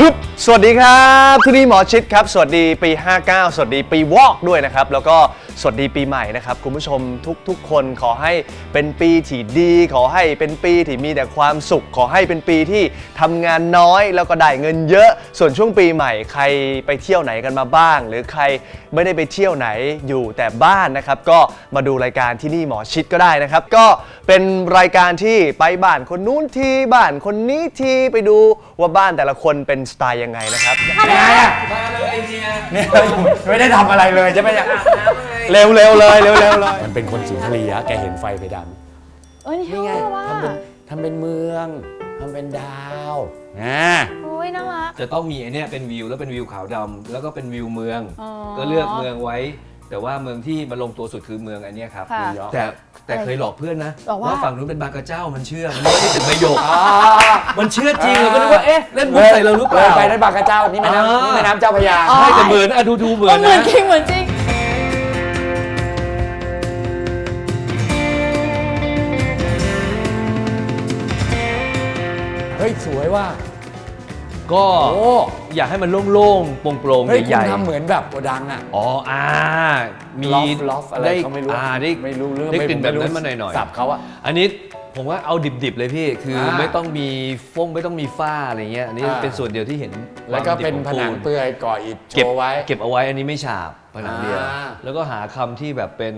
ฮึบสวัสดีครับที่นี่หมอชิดครับ สวัสดีปี 59 สวัสดีปีวอกด้วยนะครับ แล้วก็ สวัสดีปีใหม่นะครับ คุณผู้ชมทุกๆ คนขอให้เป็นปีที่ดี ขอให้เป็นปีที่มีแต่ความสุข ขอให้เป็นปีที่ทำงานน้อยแล้วก็ได้เงินเยอะ ส่วนช่วงปีใหม่ ใครไปเที่ยวไหนกันมาบ้าง หรือใครไม่ได้ไปเที่ยวไหนอยู่แต่บ้านนะครับก็มาดูรายการที่นี่หมอชิดก็ได้นะครับ ก็เป็นรายการที่ไปบ้านคนนู้นทีบ้านคนนี้ทีไปดูว่าบ้านแต่ละคนเป็นสไตล์ยังไงนะครับยังไงอะเนี่ยไม่ได้ทำอะไรเลยใช่ไหมเนี่ยเร็วเร็วๆเลยเร็วเร็วๆเลย มันเป็นคนสุนทรียะแกเห็นไฟไปดังเอ้ยนี่ไงชอบว่ะทำเป็นทำเป็นเมืองทำเป็นดาวนะโอ้ยน่ารัก จะต้องมีไอ้เนี่ยเป็นวิวแล้วเป็นวิวขาวดำแล้วก็เป็นวิวเมือง อ๋อก็เลือกเมืองไว้ แต่ว่าเมืองที่มันลงตัวสุดคือเมืองอันเนี้ยครับค่ะนิวยอร์กแต่แต่เคยหลอกเพื่อนนะบอกว่า ฝั่งนู้นเป็นบางกระเจ้ามันเชื่อมันไม่ได้ถึงประโยคมันเชื่อจริงเราก็นึกว่าเอ๊ะเล่นมุกใส่เราหรือเปเลล่ายไปนั่นบางกระเจ้านี่แม่อ่าน้ำนี่แม่น้ำเจ้าพระยาอ๋อใช่แต่เหมือนอะดูดูเหมือนเหมือนนะจริงเหมือนจริง เฮ้ย สวยว่ะก็โอ้อยากให้มันโล่งๆโปร่งเฮ้ยๆคุใหณญ่ทำเหมือนแบบโกดังอะ ๆอ๋ออ่ามีลอฟลอฟอะไรได้เขาไม่รู้อ่าได้ไม่รู้เรื่องได้กลิ่นแบบไม่รู้นั้นมาหน่อยๆ สับเขาอะ อันนี้ผมว่าเอาดิบๆเลยพี่ คืออาไม่ต้องมีฟงไม่ต้องมีฝ้าอะไรเงี้ย อันนี้อ่า เป็นส่วนเดียวที่เห็นแล้วก็ความดิบเป็นของผนังปูเปื่อยก่ออิฐโชเก็บว์ไว้ เก็บเอาไว้อันนี้ไม่ฉาบผนังเดียว อ่า แล้วก็หาคำที่แบบเป็น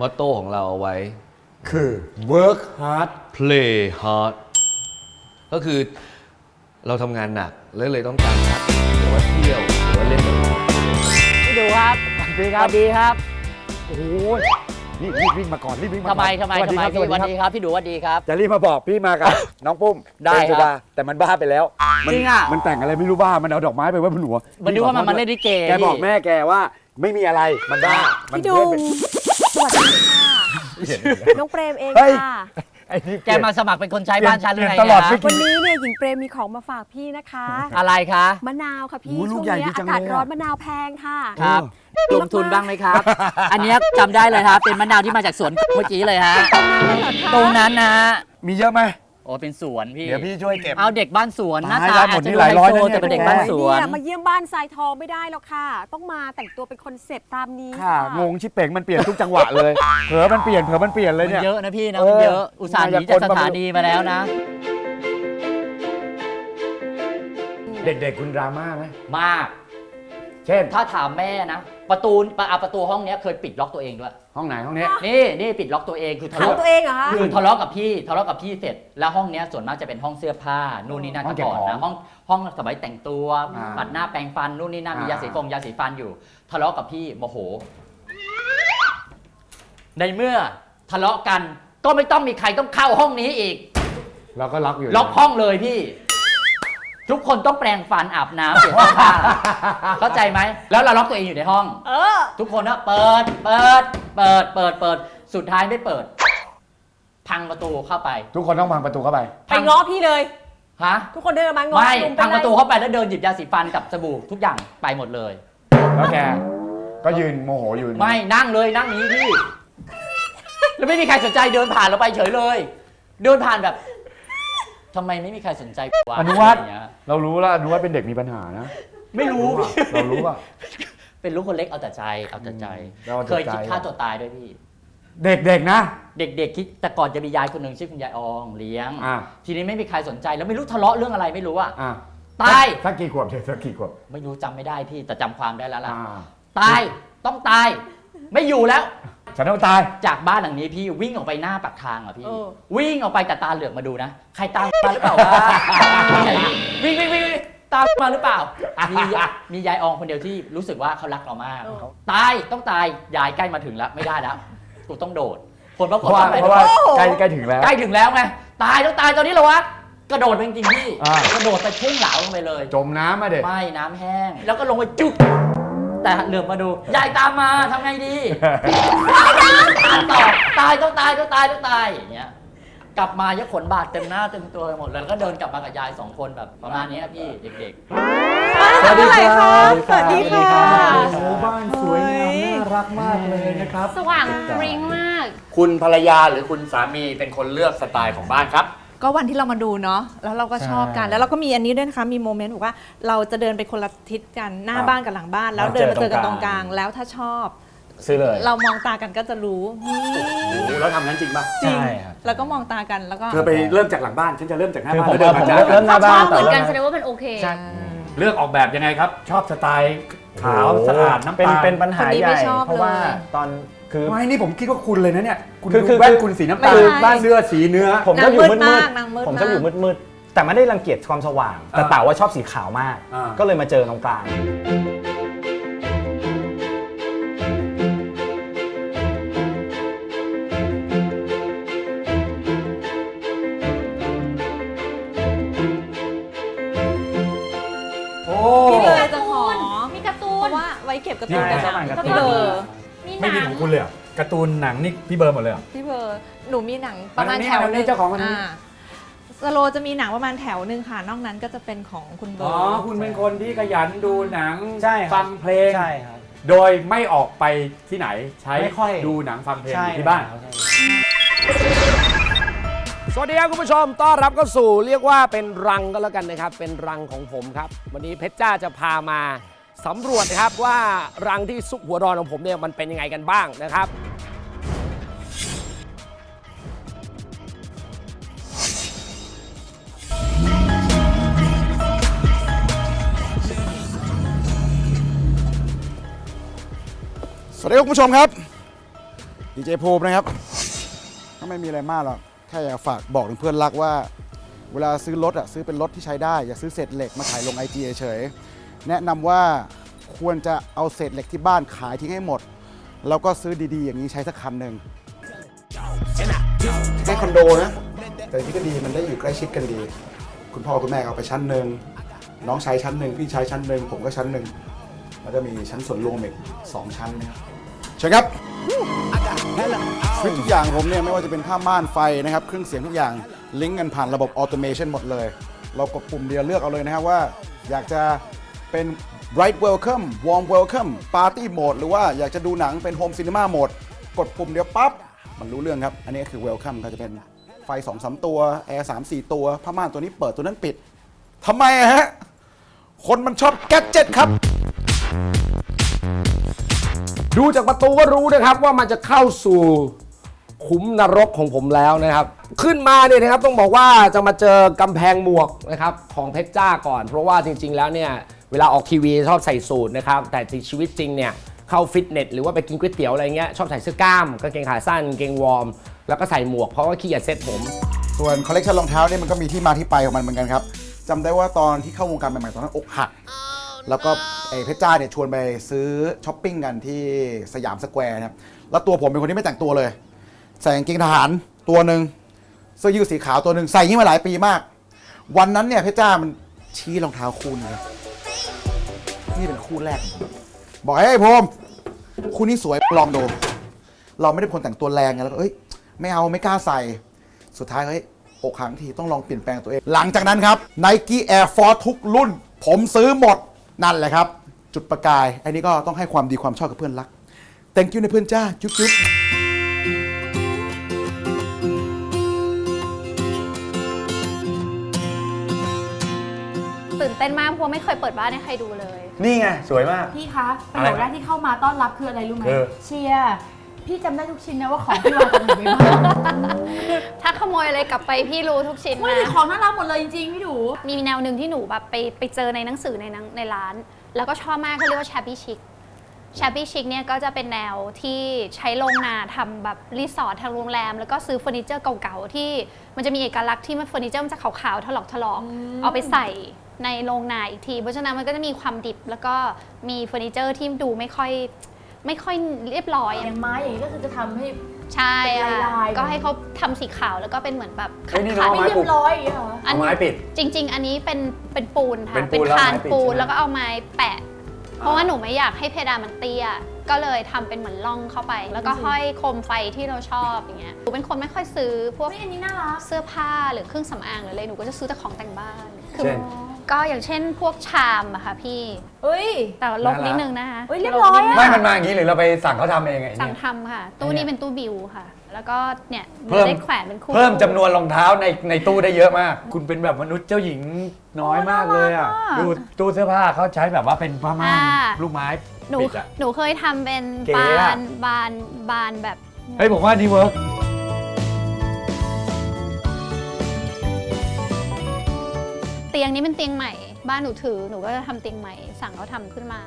มอตโต้ของเราเอาไว้ คือ work hard play hard ก็คือเราทำงานหนักแล้วเลยต้องการพักหรือว่าเที่ยวหรือว่าเล่นกับพี่ดูครับ สวัสดีสครับวัสดีครับโอ้ยรีบรีบวิ่งมาก่อนรีบวิ่งมาก่ทำอนไมทำไมสวัสทำดีไมครับพี่สสวัวัสสดีดีครับครับ พี่ดูสวัสดีครับ จะรีบมาบอกพี่มากับ น้องปุ้มได้เป็นสุครับดาแต่มันบ้าไปแล้วมันจริงอะ มันแต่งอะไรไม่รู้บ้ามันเอาดอกไม้ไปไว้บนหัวมันดูว่ามันมาเล่นลิเกแกบอกพี่แม่แกว่าไม่มีอะไรมันบ้ามันพี่ดูเล่นเป็น สวัสดีค่ะ น้องเปรมเองเฮ้ย ค่ะ ไอ้นี่แกมาสมัครเป็นคนใช้บ้านฉันหรือไงเปลี่ยนตลอดเนี่ยไม่วันนี้เนี่ยหญิงเปรมมีของมาฝากพี่นะคะ อะไรคะ มะนาวค่ะพี่โอ้ลูช่กวงใหญ่เนี้ยดีจัอางกาศเลยอะร้อนมะนาวแพงค่ะ ครับ ลงทุนบ้างไหมครับ อันเนี้ยจำได้เลยครับ เป็นมะนาวที่มาจากสวนเมื่อกี้เลยฮะ ตรงนั้นนะฮะมีเยอะไหม โอ้เป็นสวนพี่ เดี๋ยวพี่ช่วยเก็บ เอาเด็กบ้านสวนหน้าตายตาแล้วอาจจะหมดนี่ดูหลายไฮร้อยโซนะเนี่ย แต่เป็นเด็กบ้านสวน เนี่ยมาเยี่ยมบ้านทรายทองไม่ได้แล้วค่ะ ต้องมาแต่งตัวเป็นคอนเซปต์ตามนี้ค่ะ งงชิปเป่งมันเปลี่ยนทุกจังหวะเลย เผลอมันเปลี่ยนเผลอมันเปลี่ยนเลยมันเนี่ย เยอะนะพี่นะเออมันเยอะอุตส่าห์หนีจากสถานีมาแล้วนะ เด็กๆคุณดราม่าไหมมาก เช่น ถ้าถามแม่นะ ประตูปะอะประตูห้องเนี้ยเคยปิดล็อกตัวเองด้วย ห้องไหนห้องนี้นี่นี่ปิดล็อกตัวเองคือทะของเลาะตัวเองเหรอคะ คือทะเลาะกับพี่ทะเลาะกับพี่เสร็จ แล้วห้องเนี้ยส่วนมากจะเป็นห้องเสื้อผ้านู่นนี่นั่นห้องแต่ก่อนเก็บของนะห้องห้องสมัยแต่งตัวอ่าปัดหน้าแปรงฟันนู่นนี่นั่นมีอ่ายยาสีฟงยาสีฟันอยู่ ทะเลาะกับพี่โมโห ในเมื่อทะเลาะกันก็ไม่ต้องมีใครต้องเข้าห้องนี้อีก เราก็ล็อกอยู่ล็อกห้องเลยพี่ ทุกคนต้องแปรงฟันอาบน้ำเปลี่ยนเสื้อผ้าเข้าใจไหม แล้วเราล็อกตัวเองอยู่ในห้อง เออ ทุกคนนะเปิด เปิด เปิด เปิด เปิด สุดท้ายไม่เปิด พังประตูเข้าไป ทุกคนต้องพังประตูเข้าไป ไปง้อพี่เลย ฮะ ทุกคนเดินมาง้อไม่ ลุงเป็พันงไรประตูเข้าไปแล้วเดินหยิบยาสีฟันกับสบู่ทุกอย่างไปหมดเลย แล้วแกก็ยืนโมโหอยู่ไม่นั่งเลยนั่งนี้พี่ แล้วไม่มีใครสนใจเดินผ่านเราไปเฉยเลย เดินผ่านแบบ ทำไมไม่มีใครสนใจวะอนุวัฒน์ะไรอย่างเงี้ยเรารู้แล้วอนุวัฒน์เป็นเด็กมีปัญหานะ ไม่รู้อะเรารู้อะเป็นลูกคนเล็กเอาแต่ใจเอาแต่ใจ อืมเอาแต่ใจ เคยคิดฆ่าตัวตายด้วยพี่ เด็กๆนะ เด็กๆคิดแต่ก่อนจะมียายคนหนึ่งชื่อคุณยายอองเลี้ยง อ่าทีนี้ไม่มีใครสนใจแล้วไม่รู้ทะเลาะเรื่องอะไรไม่รู้อะอะตาย สักกี่ขวบเด็กสักกี่ขวบไม่รู้จำไม่ได้พี่แต่จำความได้แล้วล่ะอ่า ตายต้องตาย ไม่อยู่แล้ว ฉันต้องตาย จากบ้านหลังนี้พี่วิ่งออกไปหน้าปากทางอะพี่ เออ วิ่งออกไปแต่ตาเหลือกมาดูนะ ใครตามมาหรือเปล่าวะวิ่งวิ่งวิ่งวิ่งตามมาหรือเปล่า มีมียายอองคนเดียวที่รู้สึกว่าเขารักเรามาก เออ ตายต้องตายยายใกล้มาถึงแล้วไม่ได้แล้วกูต้องโดดผลปรากเพฏราะว่าว่าไปเพราะว่าใกล้ใกล้ถึงแล้ว ใกล้ถึงแล้วไงตายต้องตายตอนนี้เหรอวะกระโดดไปจริงๆพี่อ่า กระโดดไปพุ่งเหลาลงไปเลย จมน้ำมาเด็ก ไม่น้ำแห้ง แล้วก็ลงไปจุ๊บ แต่เหลือบมาดูยายตามมาทำไงดีตายต่อตายต้องตายต้องตายต้องตายอย่างเงี้ยกลับมายกขนบาดเต็มหน้าเต็มตัวไปหมดเลยแล้วก็เดินกลับมากับยายสองคนแบบประมาณนี้ครับพี่เด็ก สวัสดีครับ สวัสดีค่ะ โอ้โหบ้านสวยงามน่ารักมากเลยนะครับ สว่างปริ้งมาก คุณภรรยาหรือคุณสามีเป็นคนเลือกสไตล์ของบ้านครับ ก็วันที่เรามาดูเนาะแล้วเราก็ชอบกัน ใช่แล้วเราก็มีอันนี้ด้วยนะคะมีโมเมนต์บอกว่าเราจะเดินไปคนละทิศกันหน้าครับบ้านกับหลังบ้าน แล้วแล้วเดินมาเจเจออตกัรนงตรงกกลาลางงแล้วถ้าชอบ ซื้อเลยเรามองตากันก็จะรู้นี่แล้วทำนั้นจริงป่ะ จริงใช่ครับ แล้วก็มองตากันแล้วก็เธอไปเริ่มจากหลังบ้าน ฉันจะเริ่มจากหน้าคือบ้านผมแล้วเดินมาผมจากเริ่มหน้าบ้านเหมือนกันแต่แสดงว่ามันโอเค ใช่เลือกออกแบบยังไงครับ ชอบสไตล์ขาวสะอาดน้ำเป็นตาล เป็นปัญหาคนนี้ใหไม่ญ่ชอบเพราะว่าเลยตอน คือ ไม่นี่ผมคิดว่าคุณเลยนะเนี่ย คุณคือดูคือแว่นคุณสีน้ำตาลคือบ้าน เสื้อสีเนื้อ ผมชอบอยู่มืดนางมืมืดดมากนางมืดผมชอบอยู่มากมืดมืดแต่ไม่ได้รังเกียจความสว่าง แต่อ่าเต่าว่าชอบสีขาวมาก อ่า ก็เลยมาเจอตรงกลาง โอ้ พี่เลยจะขอ มีการ์ตูเพน ราะว่าไว้เก็บกระนี่ตุ้นไงกระชอบอ่านการ์ตูนพี่เบอร์ มีหไม่นัมีงของคุณเลยเหรอการ์ตูนหนังนี่พี่เบิร์ดหมดเลยเหรอ พี่เบอร์หนูมีหนังประมาณอันนี้แถวอันนี้เจ้าของอันนี้าสโลจะมีหนังประมาณแถวหนึ่งค่ะ นอกนั้นก็จะเป็นของคุณเบออ๋อ ร์คุณเป็นคนที่ขยันดูหนังใช่ครับฟังเพลง ใช่ครับ โดยไม่ออกไปที่ไหนใช้ไม่ค่อย ดูหนังฟังเพลงใช่อยู่ที่บ้าน ใช่สวัสดีครับคุณผู้ชมต้อนรับเข้าสู่เรียกว่าเป็นรังก็แล้วกันนะครับ เป็นรังของผมครับ วันนี้เพชรจ้าจะพามา สำรวจนะครับว่ารังที่ซุกหัวนอนของผมเนี่ยมันเป็นยังไงกันบ้างนะครับ สวัสดีครับคุณผู้ชมครับดีเจภูมินะครับก็ไม่มีอะไรมากหรอกแค่อยากฝากบอกถึงเพื่อนรักว่า เวลาซื้อรถอะซื้อเป็นรถที่ใช้ได้ อย่าซื้อเศษเหล็กมาขายลงไอจีเฉยๆ แนะนำว่าควรจะเอาเศษเหล็กที่บ้านขายทิ้งให้หมด แล้วก็ซื้อดีๆ อย่างนี้ใช้สักคันหนึ่งให้คอนโดนะ แต่ที่ก็ดีมันได้อยู่ใกล้ชิดกันดี คุณพ่อคุณแม่เอาไปชั้นหนึ่งน้องชายชั้นหนึ่งพี่ชายชั้นหนึ่งผมก็ชั้นหนึ่งแล้วก็มีชั้นส่วนรวมอีกสองชั้นนะครับเชิญครับคือทุกอย่างผมเนี่ยไม่ว่าจะเป็นผ้าม่านไฟนะครับ เครื่องเสียงทุกอย่างลิงก์กันผ่านระบบออโตเมชันหมดเลย เรากดปุ่มเดียวเลือกเอาเลยนะครับว่า อยากจะ เป็น bright welcome warm welcome party mode หรือว่าอยากจะดูหนังเป็น home cinema mode กดปุ่มเดียวปั๊บมันรู้เรื่องครับ อันนี้ก็คือ welcome ก็จะเป็นไฟ2-3ตัว แอร์3-4ตัวผ้าม่านตัวนี้เปิดตัวนั้นปิดทำไมฮะ คนมันชอบแกจ็ตครับ ดูจากประตูก็รู้นะครับว่ามันจะเข้าสู่ขุมนรกของผมแล้วนะครับ ขึ้นมาเนี่ยนะครับต้องบอกว่าจะมาเจอกำแพงหมวกนะครับของเพชรจ้าก่อน เพราะว่าจริง ๆ แล้วเนี่ย วลาออกทีวีชอบใส่สูทนะครับ แต่ชีวิตจริงเนี่ยเข้าฟิตเนสหรือว่าไปกินก๋วยเตี๋ยวอะไรเงี้ยชอบใส่เสื้อกล้ามกางเกงขาสั้นกางเกงวอร์ม แล้วก็ใส่หมวกเพราะว่าขี้เกียจเซ็ตผม ส่วนคอลเลกชันรองเท้าเนี่ยมันก็มีที่มาที่ไปของมันเหมือนกันครับจำได้ว่าตอนที่เข้าวงการใหม่ๆตอนนั้นอกหัก แล้วก็ไอ้เพชรจ้าเนี่ยชวนไปซื้อช้อปปิ้งกันที่สยามสแควร์นะครับแล้วตัวผมเป็นคนที่ไม่แต่งตัวเลยใส่กางเกงทหารตัวหนึ่งเสื้อยืดสีขาวตัวหนึ่งใส่อยี่างนี้มาหลายปีมาก วันนั้นเนี่ยเพชรจ้ามันชี้รองเท้าคู่นี้ นี่เป็นคู่แรก บอกให้ไอ้พรมคู่นี้สวยลองดู เราไม่ได้คนแต่งตัวแรงไงแล้วก็เอ้ยไม่เอาไม่กล้าใส่ สุดท้ายเฮ้ยอกหักทีต้องลองเปลี่ยนแปลงตัวเอง หลังจากนั้นครับ Nike Air Force ทุกรุ่น ผมซื้อหมดนั่นแหละครับ จุดประกาย อันนี้ก็ต้องให้ความดีความชอบกับเพื่อนรัก thank you นะเพื่อนจ้าจุ๊บจุ๊บ นเต้นมากเพราะไม่เคยเปิดบ้านให้ใครดูเลย นี่ไง สวยมาก พี่คะประโยคแรกที่เข้ามาต้อนรับคืออะไรรู้ไหมคือ เชียร์พี่จำได้ทุกชิ้นนะว่าของที่วางตรงไหนไปบ้างถ้าขโมยอะไรกลับไปพี่รู้ทุกชิ้นไม่นะ แต่ของน่ารักหมดเลยจริงๆพี่ดู มีแนวหนึ่งที่หนูแบบไปไปเจอในหนังสือในหนังในร้าน แล้วก็ชอบมากเขาเรียกว่า shabby chic shabby chic เนี่ยก็จะเป็นแนวที่ใช้โรงนาทำแบบรีสอร์ททางโรงแรม แล้วก็ซื้อเฟอร์นิเจอร์เก่าๆ ที่มันจะมีเอกลักษณ์ที่มันเฟอร์นิเจอร์มันจะขาวๆถลอกถลอกๆเอาไปใส่ ในโรงนาอีกที เพราะฉะนั้นมันก็จะมีความดิบ แล้วก็มีเฟอร์นิเจอร์ที่ดูไม่ค่อยไม่ค่อยเรียบร้อยออะย่างไม้อย่างนี้ก็คือจะทำให้ ใช่เป็นค่ะลายๆ ก็ให้เขาทำสีขาวแล้วก็เป็นเหมือนแบบเฮ้ยนี่ขัดน้องไม่เรียบร้อยอย่างนี้เหรอ อันเอาไม้ปิด จริง ๆ อันนี้เป็นเป็นปูนค่ะเป็นปูนแล้วคานไม้ปิดปูนใช่ไหม แล้วก็เอาไม้แปะ เพราะว่าหนูไม่อยากให้เพดานมันเตี้ย ก็เลยทำเป็นเหมือนร่องเข้าไป แล้วก็ห้อยโคมไฟที่เราชอบอย่างเงี้ยหนูเป็นคนไม่ค่อยซื้อพวก เฮ้ยอันนี้น่ารัก เสื้อผ้าหรือเครื่องสำอางหรืออะไรหนูก็จะซื้อแต่ของแต่งบ้าน คือเช่น ก็อย่างเช่นพวกชามอะค่ะพี่เฮ้ย แต่ว่าลบนิดนึงนะคะเฮ้ยเรียบร้อยอะ ไม่มันมาอย่างนี้หรือเราไปสั่งเขาทำเองไงสั่งเนี่ย ทำค่ะ ตู้นี้เป็นตู้บิวค่ะ แล้วก็เนี่ยหนูเพิ่ม ได้แขวนเป็นคู่ เพิ่มจำนวนรองเท้าในในตู้ได้เยอะมาก คุณเป็นแบบมนุษย์เจ้าหญิงน้อยมากเลยอะ ดูตู้เสื้อผ้าเขาใช้แบบว่าเป็นผ้าม่านอ่า ลูกไม้หนูปิดอะ หนูเคยทำเป็นเก๋บาอะ นบานบานแบบ เฮ้ยผมว่านี่เวิร์ก ตียงนี้เป็นเตียงใหม่ บ้านหนูถือหนูก็จะทำเตียงใหม่ สั่งเขาทำขึ้นมา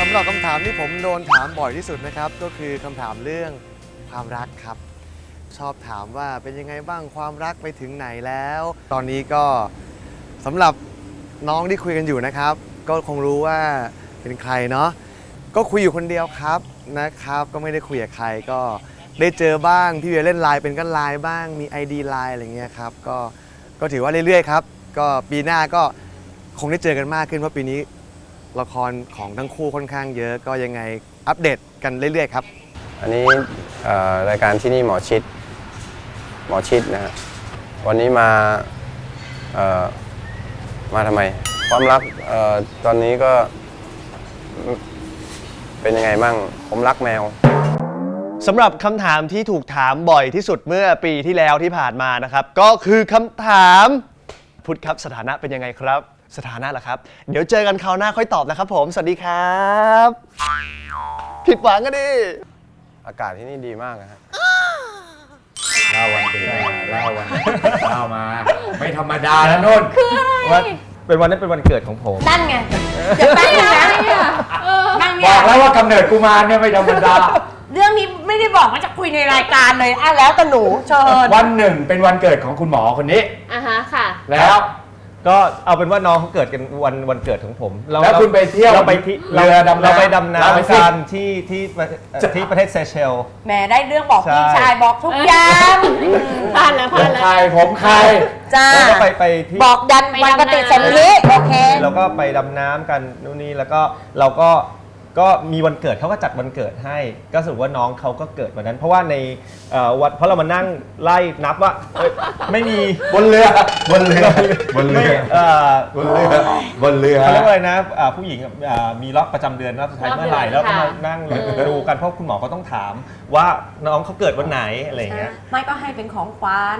สำหรับคำถามที่ผมโดนถามบ่อยที่สุดนะครับ ก็คือคำถามเรื่องความรักครับ ชอบถามว่าเป็นยังไงบ้างความรักไปถึงไหนแล้ว ตอนนี้ก็สำหรับน้องที่คุยกันอยู่นะครับ ก็คงรู้ว่า เป็นใครเนาะก็คุยอยู่คนเดียวครับนะครับ ก็ไม่ได้คุยกับใครก็ได้เจอบ้างพี่เวียเล่นไลน์เป็นกันไลน์บ้างมี ID ไลน์อะไรเงี้ยครับก็ก็ถือว่าเรื่อยๆครับ ก็ปีหน้าก็คงได้เจอกันมากขึ้นเพราะปีนี้ละครของทั้งคู่ค่อนข้างเยอะก็ยังไงอัปเดตกันเรื่อยๆครับ อันนี้เอ่อรายการที่นี่หมอชิด หมอชิดนะฮะวันนี้มาเอ่อมาทำไม ความรักเอ่อตอนนี้ก็ เป็นยังไงบ้าง ผมรักแมว สำหรับคำถามที่ถูกถามบ่อยที่สุดเมื่อปีที่แล้วที่ผ่านมานะครับ ก็คือคำถาม พุทธครับสถานะเป็นยังไงครับ สถานะเหรอครับ เดี๋ยวเจอกันคราวหน้าค่อยตอบนะครับ ผม สวัสดีครับ ผิดหวังกันดิ อากาศที่นี่ดีมากนะฮะเล่าวันเกิดเล่าวันเล่ามา ไม่ธรรมดาแล้วนุ่นว่า เป็นวันนั้นเป็นวันเกิดของผม นั่นไงเดี๋ยวแป๊บนึงนะนั่งบเนี่อยกแล้วว่ากำเนิดกุมารเนี่ยไม่ธรรมดา เรื่องนี้ไม่ได้บอกว่าจะคุยในรายการเลยอะแล้วแต่หนูเชิญวันหนึ่งเป็นวันเกิดของคุณหมอคนนี้ อะฮะค่ะ แล้ว ก็เอาเป็นว่าน้องเขาเกิดกันวันวันเกิดของผมแล้วคุณไปเที่ยวเราไปที่เรือดำน้ำเราไปดำเราไปน้ำสิ กันที่ที่ประเอ่อที่ประเทศเซเชลแหมได้เรื่องบอกพี่ใช่ ชายบอกทุกอย่างผ่านแล้วผผ่านมแล้ว ใครผมใคร จ้าแล้วก็ไปไปที่ บอกยันวันปฏิสนธิโอเค แล้วก็ไปดำน้ำกันนู่นนี่แล้วก็เราก็ ก็มีวันเกิดเขาก็จัดวันเกิดให้ ก็สรุปว่าน้องเขาก็เกิดวันนั้น เพราะว่าในเอ่อวันเพราะเรามานั่งไล่นับว่าเอ้ยไม่มีบนเรือบนเรือบนเรือเอ่อบนเรือบนเรือ เขาเรียกว่าอะไรนะอ่าผู้หญิงอ่ามีรอบประจำเดือนรอบสุดท้ายรอบเมื่อไหร่เดือนแล้วก็มาค่ะนั่งดูกันเพราะคุณหมอก็ต้องถามว่าน้องเขาเกิดวันไหนอะไรอย่างเงี้ย ไม่ก็ให้เป็นของขวัญ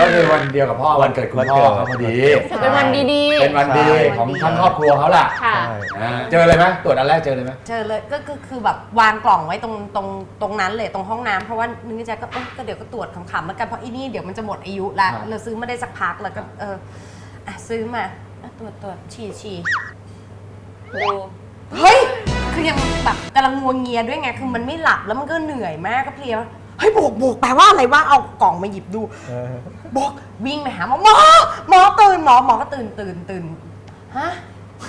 ก็คือวันเดียวกับพ่อวันเกิดคุณพ่อเขาพอดีเป็นวันดีๆ เป็นวันดีของทั้งครอบครัวเขาล่ะค่ะ อ่าเจอเลยไหมตรวจอันแรกเจอเลยไหม เจอเลยก็คือคือแบบวางกล่องไว้ตรงตรงตรงนั้นเลยตรงห้องน้ำเพราะว่านึกในใจก็เออก็เดี๋ยวก็ตรวจขำๆแล้วกันเพราะอีนี่เดี๋ยวมันจะหมดอายุละครับ เราซื้อมาได้สักพักแล้วก็เอออะซื้อมาอะตรวจตรวจฉี่ฉี่ดูเฮ้ย คือยังแบบกำลังงัวงเงียด้วยไง คือมันไม่หลับแล้วมันก็เหนื่อยมากก็เพลียเฮ้ยโบกโบกแปลว่าอะไรวะเอากล่องมาหยิบดูบอกวิ่งไปหาหมอหมอหมอตื่นหมอหมอก็ตื่นตื่นตื่นฮะ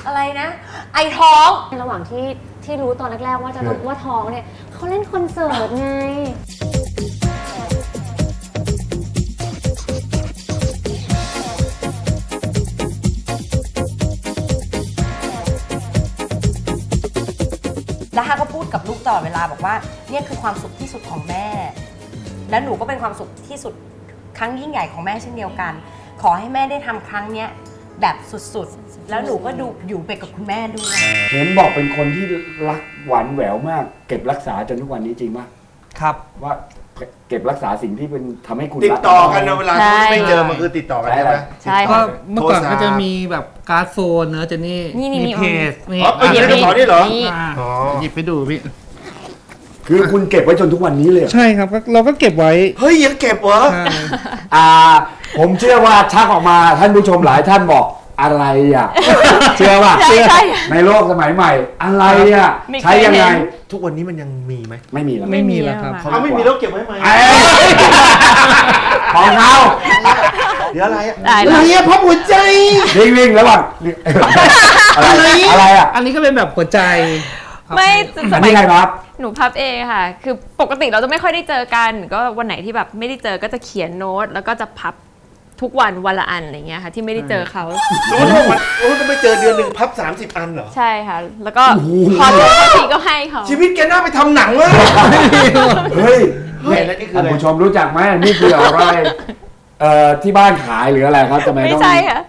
อะไรนะ ไอท้องระหว่างที่ที่รู้ตอนแรกๆว่าจะว่าท้องเนี่ยเขาเล่นคอนเสิร์ตไง พูดกับลูกตลอดเวลาบอกว่าเนี่ยคือความสุขที่สุดของแม่ แล้วหนูก็เป็นความสุขที่สุดครั้งยิ่งใหญ่ของแม่เช่นเดียวกัน ขอให้แม่ได้ทำครั้งเนี้ยแบบสุดๆ แล้วหนูก็ดูอยู่ไปกับคุณแม่ด้วย เห็นบอกเป็นคนที่รักหวานแหววมาก เก็บรักษาจนทุกวันนี้จริงป่ะครับ ว่า เก็บรักษาสิ่งที่เป็นทำให้คุณติดรักต่อกันนะเวลาใช่ ไม่เจอมันคือติดต่อกันใช่ไหม ใช่ก็ค่ะ เมื่อก่อนก็จะมีแบบการ์ดโฟนเนอะเจนนี่นี่นี่มีเพจนี่อ๋อเป็นอย่างนี้เหรอนี่เหรอ อ่าหยิบไปดูพี่คือคุณเก็บไว้จนทุกวันนี้เลยเหรอใช่ครับก็เราก็เก็บไว้เฮ้ยยังเก็บเหรอ ใช่ อ่า ผมเชื่อว่าชักออกมาท่านผู้ชมหลายท่านบอก อะไรอะ เชื่อว่าใช่ใช่ในโลกสมัยใหม่ อะไรอะ ไม่เคยใช้ยังไง เห็น ทุกวันนี้มันยังมีไหม ไม่มีแล้วไม่มีแล้วครับเอาไม่มีแล้วเก็บไว้ไหมเอ้ยของเขาเดี๋ยวอะไรอะ ได้อะไรแล้วอะพับหัวใจ วิ่งวิ่งระหว่างอะไรอะไรอะอันนี้ก็เป็นแบบหัวใจครับไม่สอันมันี้ยใครครับ หนูพับเองค่ะ คือปกติเราจะไม่ค่อยได้เจอกัน ก็วันไหนที่แบบไม่ได้เจอก็จะเขียนโน้ต แล้วก็จะพับ ทุกวันวันละอันอะไรเงี้ยค่ะ ที่ไม่ได้เจอเขาสมมติว่าวันโอ้ต้องไปเจอเดือนหนึ่งพับ 30 อันเหรอ ใช่ค่ะ แล้วก็พอเจอบางทีก็ให้เขา ชีวิตแกน่าไปทำหนังเลยเฮ้ยเฮ้ยแล้วนี่คือท่านอะไรผู้ชมรู้จักไหมนี่คืออะไรเอ่อที่บ้านขายหรืออะไรครับทำไมไม่ต้อง ใช่ค่ะ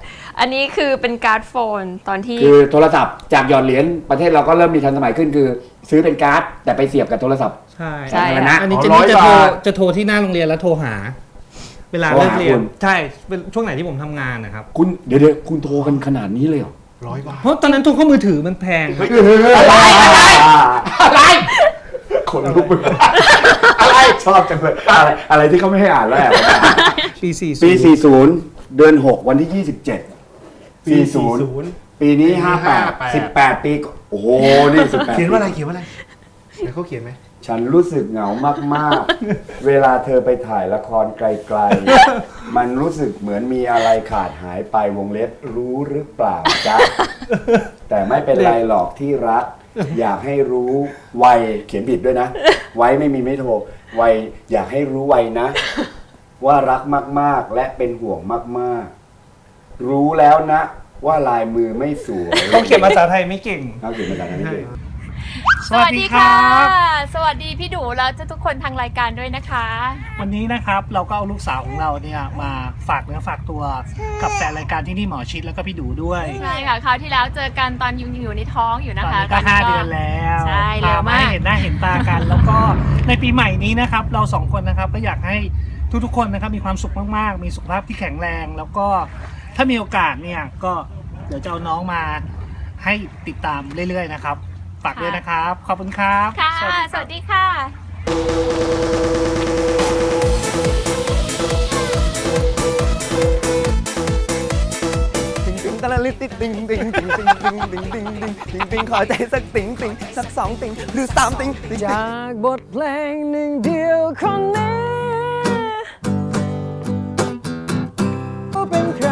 อันนี้คือเป็นการ์ดโฟนตอนที่คือโทรศัพท์จากหยอดเหรียญประเทศเราก็เริ่มมีทันสมัยขึ้นคือ ซื้อเป็นการ์ดแต่ไปเสียบกับโทรศัพท์ ใช่ ใช่อะไรนะอันนี้อ๋อเจนนี่จะโทรร้อยบาทจะโทรที่หน้าโรงเรียนแล้วโทรหา เวลาโทรเลิหากเรียคุนณใช่เป็นช่วงไหนที่ผมทำงานนะครับ คุณเดี๋ยวเดี๋ยวคุณโทรกันขนาดนี้เลยเหรอร้อยบาทเพราะตอนนั้นโทรเข้ามือถือมันแพงครับอะไรอะไรอะไรคนลุกไปหมดอะไรชอบจังเลยอะไรอะไรที่เขาไม่ให้อ่านแล้วแอบปีสี่ปี 40 เดือน 6 วันที่ 27ปี40 ปีนี้ 58 18 ปีก่อนโอ้โหนี่18เขียนว่าอะไรเขียนว่าอะไรไหนเขาเขียนไหม ฉันรู้สึกเหงามากๆ เวลาเธอไปถ่ายละครไกลๆ มันรู้สึกเหมือนมีอะไรขาดหายไปวงเล็บรู้หรือเปล่าจ๊ะ แต่ไม่เป็นไรหรอกที่รัก อยากให้รู้วัยเขียนผิดด้วยนะ ไว้ไม่มีไม่โทรวัยอยากให้รู้วัยนะ ว่ารักมากๆและเป็นห่วงมากๆ รู้แล้วนะ ว่าลายมือไม่สวยเขาเขียนภาษาไทยไม่เก่ง เขาเขียนภาษาไทยไม่เก่ง สวัสดีครับสวัสดีพี่ดูแล้วทุกคนทางรายการด้วยนะคะ วันนี้นะครับเราก็เอาลูกสาวของเราเนี่ยมาฝากเนื้อฝากตัวกับแฟนรายการที่นี่หมอชิดแล้วก็พี่ดูด้วยใช่ค่ะคราวที่แล้วเจอกันตอนอยู่อยู่ในท้องอยู่ตนะอนคะนี้ก็ห้าเดือนแล้วใช่เร็วมากพให้เห็นหน้าเห็นตากัน แล้วก็ในปีใหม่นี้นะครับ เราสองคนนะครับก็อยากให้ทุกๆคนนะครับมีความสุขมากๆ มีสุขภาพที่แข็งแรง แล้วก็ถ้ามีโอกาสเนี่ยก็เดี๋ยวจะเอาน้องมาให้ติดตามเรื่อยๆนะครับฝากด้วยนะครับ ขอบคุณครับ ค่ะ สวัสดีครับสวัสดีค่ะติงติงตะละลิติติงติงติงติงติงติงติงติงติงติงขอใจสักติงติงสักสองติงหรือสามติงติงจากบทเพลงหนึ่งเดียวคนนี้ว่าเป็นใคร